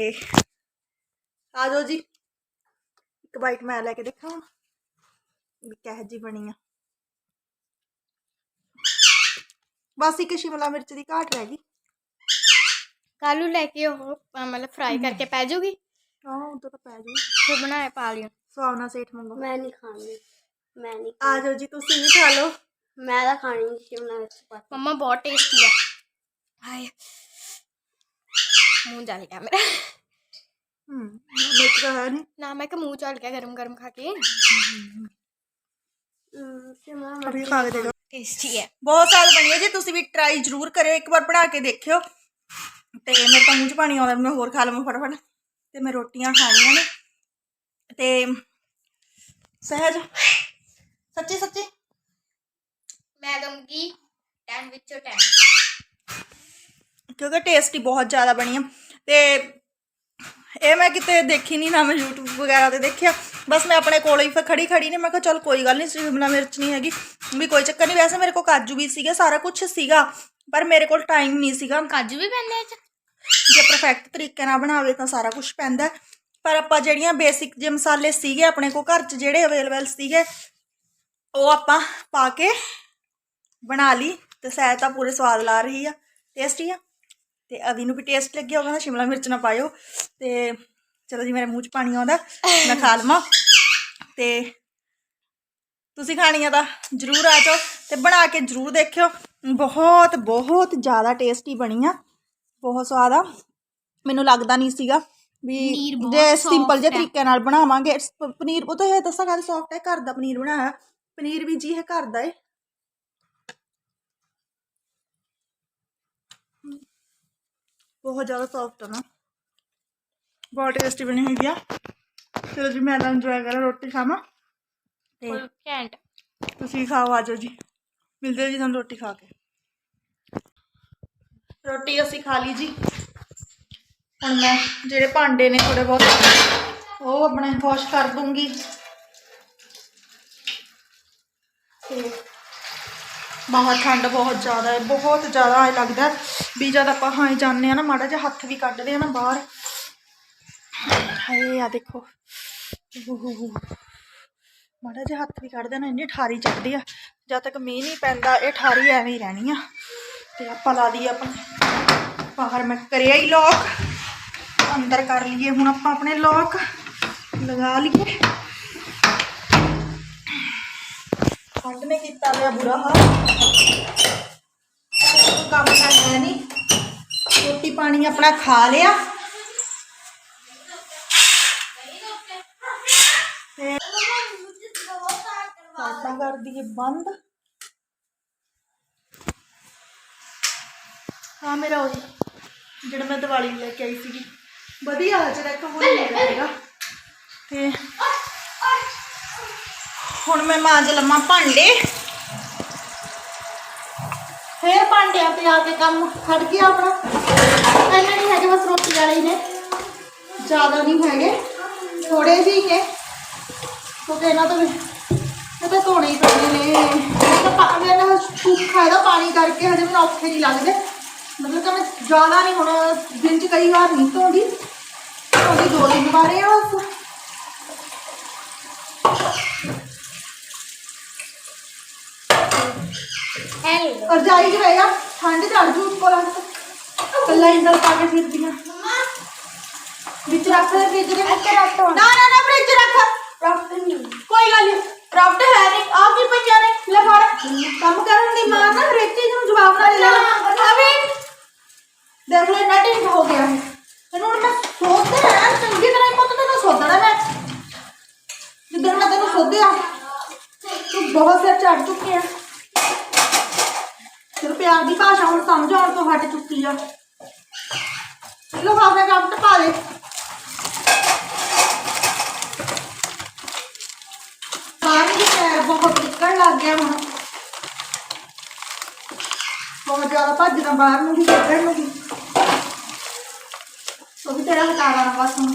ਆ ਜਾਓ ਜੀ ਇੱਕ ਬਾਈਟ ਮੈਂ ਲੈ ਕੇ ਦੇਖਾਂ ਵੀ ਕਿਹੋ ਜੀ ਬਣੀ ਆ ਬਸ ਇੱਕ ਸ਼ਿਮਲਾ ਮਿਰਚ ਦੀ ਘਾਟ ਰਹਿ ਗਈ। ਕਾਲੂ ਲੈ ਕੇ ਉਹ ਮਤਲਬ ਫਰਾਈ ਕਰਕੇ ਪੈ ਜਾਊਗੀ ਆਹ ਉਦੋਂ ਤਾਂ ਪੈ ਜੂ ਫਿਰ ਬਣਾਏ ਪਾ ਲਿਓ। ਸਵਾਉਣਾ ਸੇਠ ਮੰਗੋ। ਮੈਂ ਨਹੀਂ ਖਾਣੀ। ਮੈਂ ਨਹੀਂ ਆ ਜਾਓ ਜੀ ਤੁਸੀਂ ਵੀ ਖਾ ਲਓ। ਮੈਂ ਤਾਂ ਖਾਣੀ ਨਹੀਂ ਸ਼ਿਮਲਾ ਮਿਰਚ ਪਾ ਮੰਮਾ ਬਹੁਤ ਟੇਸਟੀ ਆ। ਹਾਏ। ਮੂੰਹ ਜਲ ਗਿਆ ਮੇਰਾ ਹੂੰ ਮਿਰਚ ਤਾਂ ਹੈ ਨਹੀਂ। ਨਾ ਮੈਂ ਕਿ ਮੂੰਹ ਜਲ ਗਿਆ ਗਰਮ ਗਰਮ ਖਾ ਕੇ। ਹਮ, ਸ਼ਿਮਲਾ ਮਿਰਚ ਅਭੀ ਖਾ ਕੇ ਦੇਖੋ। ਟੇਸਟੀ ਹੈ। ਬਹੁਤ ਸਵਾਦ ਬਣੀ ਹੈ ਜੀ ਤੁਸੀਂ ਵੀ ਟਰਾਈ ਜ਼ਰੂਰ ਕਰਿਓ ਇੱਕ ਵਾਰ ਬਣਾ ਕੇ ਦੇਖਿਓ। ਤੇ ਮੇਰੇ ਤਾਂ ਮੂੰਹ 'ਚ ਪਾਣੀ ਆਉਂਦਾ ਮੈਂ ਹੋਰ ਖਾ ਲਵਾਂ ਫਟਾਫਟ। ਤੇ ਮੈਂ ਰੋਟੀਆਂ ਖਾਣੀਆਂ ਨੇ। ਤੇ ਸਹਿਜ ਸੱਚੀ ਸੱਚੀ। ਮੈਂ ਦਊਂਗੀ 10 ਵਿੱਚੋਂ 10 ਕਿਉਂਕਿ ਟੇਸਟੀ ਬਹੁਤ ਜ਼ਿਆਦਾ ਬਣੀ ਆ ਤੇ ਇਹ ਮੈਂ ਕਿਤੇ ਦੇਖੀ ਨਹੀਂ ਨਾ ਮੈਂ YouTube ਵਗੈਰਾ ਤੇ ਦੇਖਿਆ। ਬਸ ਮੈਂ ਆਪਣੇ ਕੋਲ ਹੀ ਫਿਰ ਖੜੀ ਖੜੀ ਨੇ ਮੈਂ ਕਿਹਾ ਚਲ ਕੋਈ ਗੱਲ ਨਹੀਂ ਸ਼ਿਮਲਾ ਮਿਰਚ ਨਹੀਂ ਹੈਗੀ। ਵੀ ਕੋਈ ਚੱਕਰ ਨਹੀਂ ਵੈਸੇ ਮੇਰੇ ਕੋਲ ਕਾਜੂ ਵੀ ਸੀਗੇ ਸਾਰਾ ਕੁਝ ਸੀਗਾ ਪਰ ਮੇਰੇ ਕੋਲ ਟਾਈਮ ਨਹੀਂ ਸੀਗਾ। ਕਾਜੂ ਵੀ ਪੈਂਦੇ ਚ? ਜੇ ਪਰਫੈਕਟ ਤਰੀਕੇ ਨਾਲ ਬਣਾਵੇ ਤਾਂ ਸਾਰਾ ਕੁਝ ਪੈਂਦਾ। ਪਰ ਆਪਾਂ ਜਿਹੜੀਆਂ ਬੇਸਿਕ ਜੇ ਮਸਾਲੇ ਸੀਗੇ ਆਪਣੇ ਕੋਲ ਘਰ 'ਚ ਜਿਹੜੇ ਅਵੇਲੇਬਲ ਸੀਗੇ ਉਹ ਆਪਾਂ ਪਾ ਕੇ ਬਣਾ ਲਈ ਤੇ ਸਹਿ ਤਾਂ ਪੂਰੇ ਸਵਾਦ ਲਾ ਰਹੀ ਆ। ਟੇਸਟੀ ਆ। ਤੇ ਅਵੀ ਨੂੰ ਵੀ ਟੇਸਟ ਲੱਗਿਆ ਉਹ ਕਹਿੰਦਾ ਸ਼ਿਮਲਾ ਮਿਰਚ ਨਾ ਪਾਇਓ। ਤੇ ਚਲੋ ਜੀ ਮੇਰੇ ਮੂੰਹ 'ਚ ਪਾਣੀ ਆਉਂਦਾ ਮੈਂ ਖਾ ਲਵਾਂ। ਤੇ ਤੁਸੀਂ ਖਾਣੀ ਆ ਤਾਂ ਜਰੂਰ ਆ ਜਾਓ ਤੇ ਬਣਾ ਕੇ ਜਰੂਰ ਦੇਖਿਓ। ਬਹੁਤ ਬਹੁਤ ਜ਼ਿਆਦਾ ਟੇਸਟੀ ਬਣੀ ਆ ਬਹੁਤ ਸਵਾਦ ਆ। ਮੈਨੂੰ ਲੱਗਦਾ ਨਹੀਂ ਸੀਗਾ ਵੀ ਜੇ ਸਿੰਪਲ ਜੇ soft ਹੈ। ਤਰੀਕੇ ਨਾਲ ਬਣਾਵਾਂਗੇ। ਪਨੀਰ ਉਹ ਤਾਂ ਇਹ ਦੱਸਾਂ ਗੱਲ ਸੌਫਟ ਹੈ ਘਰ ਦਾ ਪਨੀਰ ਬਣਾਇਆ। ਪਨੀਰ ਵੀ ਜੀ ਹੈ ਘਰ ਦਾ ਏ। ਬਹੁਤ ਜ਼ਿਆਦਾ ਸੌਫਟ ਹੈ ਨਾ। ਬਹੁਤ ਟੇਸਟੀ ਬਣੀ ਹੋਈ ਆ। ਚਲੋ ਜੀ ਮੈਂ ਤਾਂ ਇੰਜੋਏ ਕਰਾਂ ਰੋਟੀ ਖਾਵਾਂ ਤੇ ਕੈਂਟ ਤੁਸੀਂ ਖਾਓ ਆਜੋ ਜੀ। ਮਿਲਦੇ ਜੀ ਤੁਹਾਨੂੰ ਰੋਟੀ ਖਾ ਕੇ। ਰੋਟੀ ਅਸੀਂ ਖਾ ਲਈ ਜੀ। ਹੁਣ ਮੈਂ ਜਿਹੜੇ ਭਾਂਡੇ ਨੇ ਥੋੜੇ ਬਹੁਤ ਉਹ ਆਪਣੇ ਵਾਸ਼ ਕਰ ਦੂੰਗੀ। ਤੇ ਬਾਹਰ ਠੰਡ ਬਹੁਤ ਜ਼ਿਆਦਾ ਹੈ ਬਹੁਤ ਜ਼ਿਆਦਾ ਐ ਲੱਗਦਾ ਵੀ ਜਦ ਆਪਾਂ ਹਾਂ ਜਾਂਦੇ ਆ ਨਾ ਮਾੜਾ ਜਿਹਾ ਹੱਥ ਵੀ ਕੱਢਦੇ ਆ ਨਾ ਬਾਹਰ। ਹਾਏ ਆ ਦੇਖੋ। ਮਾੜਾ ਜਿਹਾ ਹੱਥ ਵੀ ਕੱਢਦੇ ਨਾ ਇੰਨੀ ਠਾਰੀ ਚੜਦੀ ਆ। ਜਦ ਤੱਕ ਮੀਂਹ ਨਹੀਂ ਪੈਂਦਾ, ਇਹ ਠਾਰੀ ਐਵੇਂ ਹੀ ਰਹਿਣੀ ਆ। ਤੇ ਆਪਾਂ ਲਾ ਦਈਏ ਆਪਣੇ ਬਾਹਰ, ਮੈਂ ਕਰਿਆ ਹੀ ਲੋਕ ਅੰਦਰ ਕਰ ਲਈਏ ਹੁਣ ਆਪਾਂ ਆਪਣੇ ਲੋਕ ਲਗਾ ਲਈਏ। ਠੰਡ ਨੇ ਕੀਤਾ ਲਿਆ ਬੁਰਾ ਹਾਲ। ਕੋਈ ਕੰਮ ਤਾਂ ਹੈ ਨਹੀਂ। ਰੋਟੀ ਪਾਣੀ ਆਪਣਾ ਖਾ ਲਿਆ ਤੇ ਲਾਈਟਾਂ ਕਰ ਦਈਏ ਬੰਦ। ਹਾਂ ਮੇਰਾ ਉਹੀ ਜਿਹੜਾ ਮੈਂ ਦੀਵਾਲੀ ਲੈ ਕੇ ਆਈ ਸੀਗੀ। ਵਧੀਆ ਅਜੇ ਤੱਕ ਹੋ ਰਿਹਾ ਤੇ ਹੁਣ ਮੈਂ ਮਾਂਜ ਲਵਾਂ ਭਾਂਡੇ। ਫੇਰ ਭਾਂਡਿਆਂ ਤੇ ਆ ਕੇ ਕੰਮ ਖੜ ਗਿਆ ਆਪਣਾ। ਇੰਨੇ ਨਹੀਂ ਹੈਗੇ ਬਸ ਰੋਟੀ ਵਾਲੇ ਹੀ ਨੇ। ਜ਼ਿਆਦਾ ਨਹੀਂ ਹੈਗੇ। ਥੋੜੇ ਜਿਹੇ ਹੀ ਨੇ। ਕਿਉਂਕਿ ਇਹਨਾਂ ਤੋਂ ਤਾਂ ਧੋਣੇ ਹੀ ਪੈਣੇ ਨੇ। ਇਹ ਤਾਂ ਪਾਣੀ ਨਾਲ ਸੁੱਕਾ ਇਹਦਾ ਪਾਣੀ ਕਰਕੇ ਹਜੇ ਮੈਨੂੰ ਔਖੇ ਨਹੀਂ ਲੱਗਦੇ। ਮਤਲਬ ਕਿ ਮੈਂ ਜ਼ਿਆਦਾ ਨਹੀਂ ਹੁਣ ਦਿਨ 'ਚ ਕਈ ਵਾਰ ਨਹੀਂ ਧੋਂਦੀ। ਧੋਂਦੀ ਦੋ ਦਿਨ ਬਾਰੇ ਆ ਬਸ। ਹੈਲੋ ਔਰ ਜਾਈ ਕਿ ਰਹੇਗਾ ਠੰਡ ਚੜ ਜੂ ਉੱਪਰ ਕੱਲਾ ਇੰਦਰ ਪਾ ਕੇ ਫਿਰਦੀਆਂ। ਵਿੱਚ ਰੱਖ ਦੇ ਫ੍ਰਿਜ ਦੇ। ਇੱਥੇ ਰੱਖ ਦੋ। ਨਾ ਨਾ ਨਾ ਫ੍ਰਿਜ ਰੱਖ। ਰੱਖ ਨਹੀਂ ਕੋਈ ਗੱਲ ਨਹੀਂ। ਰਾਫਟ ਹੈ ਨਹੀਂ। ਆ ਕੀ ਪਈਆਂ ਨੇ? ਲੈ ਫੜ। ਕੰਮ ਕਰਨ ਦੀ ਮਾਰ ਨਾ ਰੇਤੀ ਨੂੰ ਜਵਾਬ ਨਾ ਦੇ ਅਬੇ ਦੇਖ ਲੈ ਇੰਨਾ ਢਿੱਡ ਹੋ ਗਿਆ ਹੈ ਤੈਨੂੰ ਹੁਣ ਮੈਂ ਸੋਧਦਾ ਹੈ ਚੰਗੀ ਤਰ੍ਹਾਂ ਹੀ ਪੁੱਤ ਤੈਨੂੰ ਸੋਧਣਾ ਮੈਂ। ਜਿੱਦਣ ਮੈਂ ਤੈਨੂੰ ਸੋਧਿਆ ਤੂੰ ਬਹੁਤ ਸਿਰ ਚੜ ਚੁੱਕੀ ਆ। ਤੇਰੇ ਪਿਆਰ ਦੀ ਭਾਸ਼ਾ ਹੁਣ ਸਮਝ ਆਉਣ ਤੋਂ ਹਟ ਚੁੱਕੀ ਆ। ਲੋ ਖਾਵੇ ਕੰਮ ਪਾ ਦੇ ਪਾਣੀ ਦੀ ਪੈਰ ਬਹੁਤ ਨਿਕਲਣ ਲੱਗ ਗਿਆ ਹੁਣ ਬਹੁਤ ਜ਼ਿਆਦਾ ਭੱਜਦਾ ਬਾਹਰ ਨੂੰ ਵੀ ਕੱਢਣ ਨੂੰ ਵੀ। ਉਹ ਵੀ ਤੇਰਾ ਹਟਾ ਲਾ ਬਸ ਹੁਣ।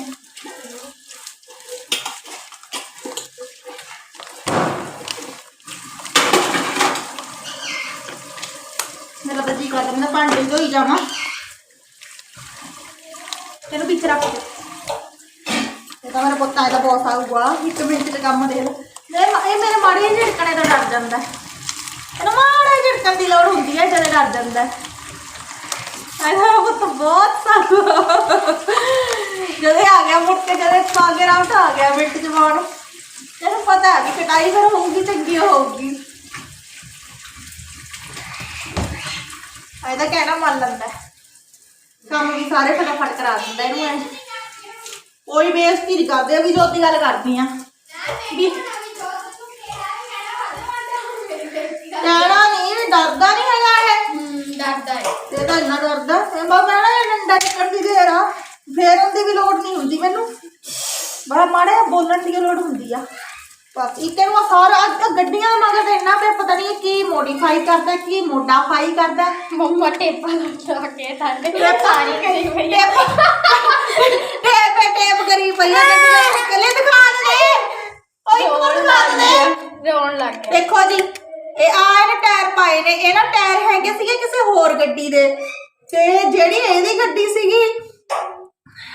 ਮੇਰਾ ਤਾਂ ਜੀ ਕਰਦਾ ਮੈਂ ਭਾਂਡੇ ਧੋਈ ਜਾਵਾਂ। ਤੈਨੂੰ ਪਿੱਛੇ ਰੱਖ ਦੇ। ਇਹ ਤਾਂ ਮੇਰਾ ਪੁੱਤਾਂ ਇਹਦਾ ਬੌਸ ਆਊਗਾ। ਇੱਕ ਮਿੰਟ ਚ ਕੰਮ ਦੇ ਲੈ ਮੈਂ ਇਹ ਮੇਰੇ ਮਾੜੇ ਜਾਂਦਾ ਹੈ। ਇਹਨੂੰ ਮਾੜਾ ਜਿਹਾ ਝਟਕਣ ਦੀ ਲੋੜ ਹੁੰਦੀ ਹੈ, ਜਦੋਂ ਡਰ ਜਾਂਦਾ ਹੈ। ਇਹਦਾ ਪੁੱਤ ਬਹੁਤ ਸਾਰੂ ਜਦੋਂ ਇਹ ਆ ਗਿਆ ਮੁੜ ਕੇ, ਜਦੋਂ ਪਾਗੇ ਰਾਉਟ ਆ ਗਿਆ ਮਿੰਟ ਚ ਮਾਣ ਪਤਾ ਹੈ ਕਿ ਕਟਾਈ ਫਿਰ ਹੋਊਗੀ, ਚੰਗੀ ਹੋਊਗੀ ਇਹਦਾ ਕਹਿਣਾ ਮੰਨ ਲੈਂਦਾ ਹੈ। ਕੰਮ ਵੀ ਸਾਰੇ ਫਟਾਫਟ ਕਰਾ ਦਿੰਦਾ ਇਹਨੂੰ ਐ ਕੋਈ ਬੇਇੱਜ਼ਤੀ ਨਹੀਂ ਕਰਦੇ ਵੀ ਜੋਤੀ ਗੱਲ ਕਰਦੀ ਆ ਵੀ ਕਹਿਣਾ ਨਹੀਂ ਵੀ ਡਰਦਾ ਨਹੀਂ ਹੈਗਾ ਇਹ ਡਰਦਾ ਹੈ ਤੇ ਤਾਂ ਇੰਨਾ ਡਰਦਾ ਇਹ ਬਾ ਮੈਂ ਨਾ ਇਹ ਡੰਡਾ ਚੱਕਣ ਦੀ ਦੇਰ ਆ ਫੇਰ ਉਹਦੀ ਵੀ ਲੋੜ ਨਹੀਂ ਹੁੰਦੀ ਮੈਨੂੰ ਬੜਾ ਮਾੜੇ ਜਿਹਾ ਬੋਲਣ ਦੀ ਲੋੜ ਹੁੰਦੀ ਆ ਬਸ ਇੱਕ ਇਹਨੂੰ ਸਾਰਾ ਅੱਜ ਤੱਕ ਗੱਡੀਆਂ ਦਾ ਮਗਰ ਤਾਂ ਇੰਨਾ ਪਿਆ ਪਤਾ ਨਹੀਂ ਇਹ ਕੀ ਮੋਡੀਫਾਈ ਕਰਦਾ ਕੀ ਮੋਡਾਫਾਈ ਕਰਦਾ ਮੰਮਾ ਟੇਪਾ ਲਾ ਕੇ ਸਾਡੇ ਟੇਪ ਸਾਰੀ ਕਰੀ ਹੋਈ ਹੈ ਟੇਪ ਟੇਪ ਕਰੀ ਪਈ ਆ ਤੇ ਕੱਲੇ ਦਿਖਾ ਦੇ ਓਏ ਇੱਕ ਵਾਰ ਦਿਖਾ ਦੇ ਰੋਣ ਲੱਗ ਗਿਆ ਦੇਖੋ ਜੀ ਇਹ ਆ ਇਹਨੇ ਟਾਇਰ ਪਾਏ ਨੇ ਇਹ ਨਾ ਟਾਇਰ ਹੈਗੇ ਸੀਗੇ ਕਿਸੇ ਹੋਰ ਗੱਡੀ ਦੇ ਤੇ ਜਿਹੜੀ ਇਹਦੀ ਗੱਡੀ ਸੀਗੀ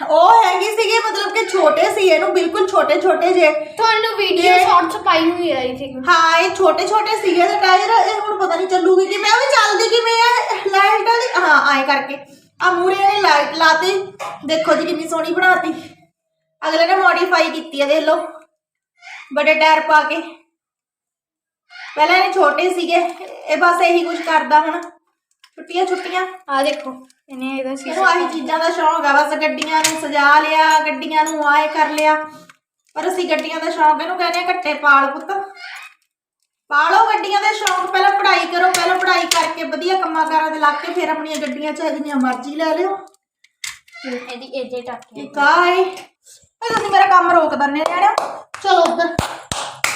ਉਹ ਹੈਗੀ ਸੀਗੀ ਮਤਲਬ ਕਿ ਛੋਟੇ ਸੀ ਇਹਨੂੰ ਬਿਲਕੁਲ ਛੋਟੇ ਛੋਟੇ ਜੇ ਤੁਹਾਨੂੰ ਵੀਡੀਓ ਇਹ- ਸ਼ਾਰਟਸ ਪਾਈ ਹੋਈ ਹੈ ਆਈ ਥਿੰਕ ਹਾਂ ਇਹ ਛੋਟੇ ਛੋਟੇ ਸੀਗੇ ਤੇ ਟਾਇਰ ਇਹ ਹੁਣ ਪਤਾ ਨਹੀਂ ਚੱਲੂਗੀ ਕਿ ਮੈਂ ਵੀ ਚੱਲਦੀ ਕਿਵੇਂ ਆ ਲਾਈਟ ਵਾਲੀ ਹਾਂ ਆਏ ਕਰਕੇ ਆ ਮੂਰੇ ਨੇ ਲਾਈਟ ਲਾਤੀ ਦੇਖੋ ਜੀ ਕਿੰਨੀ ਸੋਹਣੀ ਬਣਾਤੀ ਅਗਲੇ ਨੇ ਮੋਡੀਫਾਈ ਕੀਤੀ ਹੈ ਦੇਖ ਲਓ ਵੱਡੇ ਟਾਇਰ ਪਾ ਕੇ ਪਹਿਲਾਂ ਇਹ ਛੋਟੇ ਸੀਗੇ ਇਹ ਬਸ ਇਹੀ ਕੁਝ ਕਰਦਾ ਹੁਣ। ਛੁੱਟੀਆਂ ਛੁੱਟੀਆਂ। ਆ ਦੇਖੋ ਇਹਨੇ ਇਹਦਾ ਸੀ ਇਹਨੂੰ ਆਹੀ ਚੀਜ਼ਾਂ ਦਾ ਸ਼ੌਂਕ ਆ ਬਸ ਗੱਡੀਆਂ ਨੂੰ ਸਜਾ ਲਿਆ ਗੱਡੀਆਂ ਨੂੰ ਆਏ ਕਰ ਲਿਆ। ਪਰ ਅਸੀਂ ਗੱਡੀਆਂ ਦਾ ਸ਼ੌਂਕ ਇਹਨੂੰ ਕਹਿੰਦੇ ਆ ਘੱਟੇ ਪਾਲ ਪੁੱਤ। ਪਾਲੋ ਗੱਡੀਆਂ ਦੇ ਸ਼ੌਂਕ ਪਹਿਲਾਂ ਪੜ੍ਹਾਈ ਕਰੋ ਪਹਿਲਾਂ ਪੜ੍ਹਾਈ ਕਰਕੇ ਵਧੀਆ ਕੰਮਾਂ ਕਾਰਾਂ ਤੇ ਲੱਗ ਕੇ ਫਿਰ ਆਪਣੀਆਂ ਗੱਡੀਆਂ ਚਾਹੇ ਜਿੰਨੀਆਂ ਮਰਜ਼ੀ ਲੈ ਲਿਓ। ਇਹਦੀ ਇਹਦੇ ਟੱਕੇ ਇਹ। ਤੁਸੀਂ ਮੇਰਾ ਕੰਮ ਰੋਕ ਦਿੰਦੇ ਆ ਚਲੋ ਉੱਧਰ।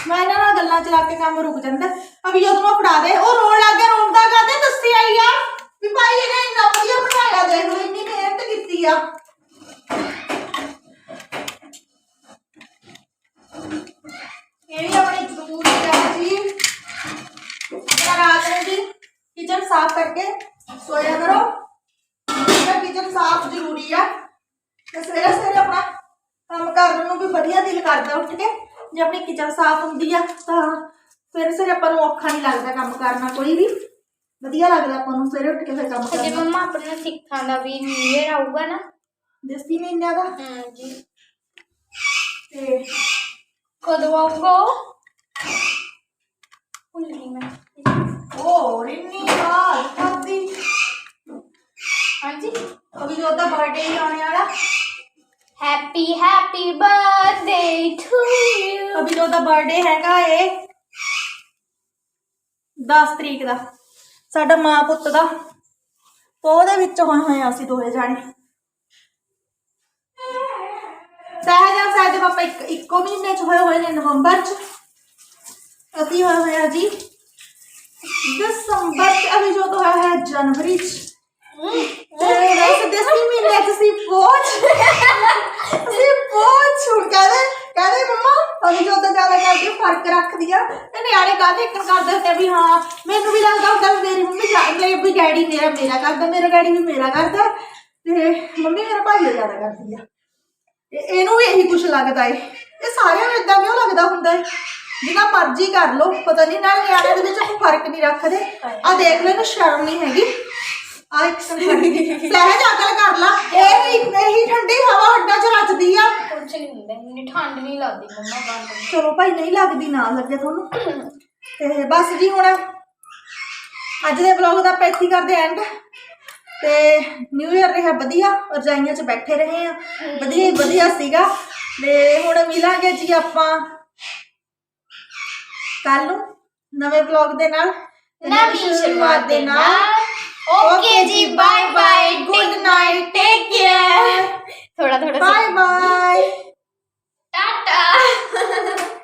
ਮੈਂ ਇਹਨਾਂ ਨਾਲ ਗੱਲਾਂ ਚਲਾ ਕੇ ਕੰਮ ਰੁਕ ਜਾਂਦਾ। ਅਭੀ ਜਦੋਂ ਮੈਂ ਫੜਾ ਦੇ, ਉਹ ਰੋਣ ਲੱਗ ਗਿਆ ਰੋਂਦਾ ਕਾਹਦੇ ਦੱਸੀ ਆਈ ਆ ਵੀ ਭਾਈ ਇਹਨੇ ਇੰਨਾ ਵਧੀਆ ਬਣਾਇਆ ਦੇਖ ਲਓ ਇੰਨੀ ਮਿਹਨਤ ਕੀਤੀ ਆ ਇਹ ਵੀ ਆਪਣੀ ਜ਼ਰੂਰੀ ਹੈ ਜੀ ਮੈਂ ਰਾਤ ਨੂੰ ਜੀ ਕਿਚਨ ਸਾਫ਼ ਕਰਕੇ ਸੋਇਆ ਕਰੋ ਮੇਰਾ ਕਿਚਨ ਸਾਫ਼ ਜ਼ਰੂਰੀ ਆ ਤੇ ਸਵੇਰੇ ਸਵੇਰੇ ਆਪਣਾ ਕੰਮ ਕਰਨ ਨੂੰ ਵੀ ਵਧੀਆ ਦਿਲ ਕਰਦਾ ਉੱਠ ਕੇ ਕਿਚਨ ਸਾਫ਼ ਹੁੰਦੀ ਆ ਤਾਂ ਸਵੇਰੇ ਸਵੇਰੇ ਆਪਾਂ ਨੂੰ ਔਖਾ ਨਹੀਂ ਲੱਗਦਾ ਕੰਮ ਕਰਨਾ ਕੋਈ ਵੀ। ਵਧੀਆ ਲੱਗਦਾ ਆਪਾਂ ਨੂੰ ਸਵੇਰੇ ਉੱਠ ਕੇ ਫਿਰ ਕੰਮ ਤੇ ਕਰਨਾ। ਮੰਮਾ ਆਪਣੇ ਸਿੱਖਾਂ ਦਾ ਵੀ ਨਿਊ ਆਊਗਾ ਨਾ। ਦੇਸੀ ਮਹੀਨਿਆਂ ਦਾ। ਹਾਂ ਜੀ। ਤੇ ਕਦੋਂ ਆਊਗਾ ਉਹ? ਭੁੱਲ ਗਈ ਮੈਂ। ਉਹ ਰਿੰਨੀ ਬਾਤ ਕਰਦੀ। ਹਾਂਜੀ। ਅਭੀ ਜੋ ਦਾ ਬਰਥਡੇ ਹੀ ਆਉਣੇ ਵਾਲਾ। Happy happy birthday to you Abhi the birthday ਹੈਗਾ ਏ। 10 ਤਰੀਕ ਦਾ। ਸਾਡਾ ਮਾਂ ਪੁੱਤ ਦਾ। ਉਹਦੇ ਵਿੱਚ ਹੋਏ ਹੋਏ ਆ ਅਸੀਂ ਦੋਹੇ ਜਾਣੇ। ਸਹਿਜ ਆ ਪਾਪਾ ਇੱਕ ਇੱਕੋ ਮਹੀਨੇ ਚ ਹੋਏ ਹੋਏ ਨੇ ਨਵੰਬਰ ਚ। ਅਸੀਂ ਹੋਏ ਹੋਏ ਆ ਜੀ ਦਸੰਬਰ ਚ। ਅਭੀ ਜੋ ਤਾਂ ਹੋਇਆ ਹੈ ਜਨਵਰੀ ਚ। ਤੇ ਵੈਸੇ ਦਸਵੀਂ ਮਹੀਨੇ ਚ ਅਸੀਂ ਪਹੁੰਚ ਅਸੀਂ ਕਹਿੰਦੇ ਕਹਿੰਦੇ ਮੰਮਾ ਅਭੀ ਜੋ ਜ਼ਿਆਦਾ ਕਰਕੇ ਫ਼ਰਕ ਰੱਖਦੀ ਆ। ਤੇ ਨਿਆਣੇ ਕਾਹਦੇ ਇੱਕ ਕਰਦੇ ਹੁੰਦੇ ਆ ਵੀ ਹਾਂ, ਮੈਨੂੰ ਵੀ ਲੱਗਦਾ ਹੁੰਦਾ ਵੀ ਮੇਰੀ ਮੰਮੀ ਜਾਂਦੇ ਵੀ ਡੈਡੀ ਮੇਰਾ ਮੇਰਾ ਕਰਦਾ, ਮੇਰਾ ਡੈਡੀ ਵੀ ਮੇਰਾ ਕਰਦਾ। ਤੇ ਮੰਮੀ ਮੇਰਾ ਭਾਈ ਦਾ ਜ਼ਿਆਦਾ ਕਰਦੀ ਆ। ਤੇ ਇਹਨੂੰ ਵੀ ਇਹੀ ਕੁਝ ਲੱਗਦਾ ਏ। ਇਹ ਸਾਰਿਆਂ ਨੂੰ ਇਦਾਂ ਕਿਉਂ ਲੱਗਦਾ ਹੁੰਦਾ ਏ? ਜਿੰਨਾ ਮਰਜ਼ੀ ਕਰ ਲੋ ਪਤਾ ਨਹੀਂ ਨਾਲ ਨਿਆਣੇ ਦੇ ਵਿੱਚ ਆਪਾਂ ਫ਼ਰਕ ਨਹੀਂ ਰੱਖਦੇ। ਆ ਦੇਖ ਲੈ ਸ਼ਰਮ ਨਹੀਂ ਹੈਗੀ। ਆ ਇੱਕ ਸਹਿਜ ਅਕਲ ਕਰ ਲਾ। ਇਹ ਇਹੀ ਠੰਡੀ ਹਵਾ ਹੱਡਾਂ 'ਚ ਰਚਦੀ ਆ। ਕੁਝ ਨਹੀਂ ਹੁੰਦਾ ਇੰਨੀ ਠੰਡ ਨਹੀਂ ਲੱਗਦੀ ਮੰਮਾ ਬੰਦ ਚਲੋ ਭਾਈ ਨਹੀਂ ਲੱਗਦੀ ਨਾ ਲੱਗੇ ਤੁਹਾਨੂੰ। ਤੇ ਬਸ ਜੀ ਹੁਣ ਅੱਜ ਦੇ ਵਲੌਗ ਦਾ ਆਪਾਂ ਇੱਥੇ ਕਰਦੇ ਐਂਡ ਤੇ ਨਿਊ ਇਅਰ ਰਿਹਾ ਵਧੀਆ ਰਜਾਈਆਂ 'ਚ ਬੈਠੇ ਰਹੇ ਆ। ਵਧੀਆ ਹੀ ਵਧੀਆ ਸੀਗਾ। ਤੇ ਹੁਣ ਮਿਲਾਂਗੇ ਜੀ ਆਪਾਂ ਕੱਲ ਨੂੰ ਨਵੇਂ ਵਲੌਗ ਦੇ ਨਾਲ। ਨਵੀਂ ਸ਼ੁਰੂਆਤ ਦੇ ਨਾਲ। ਓਕੇ ਜੀ bye bye good night take care ਥੋੜਾ ਥੋੜਾ ਬਾਏ ਬਾਏ ਟਾਟਾ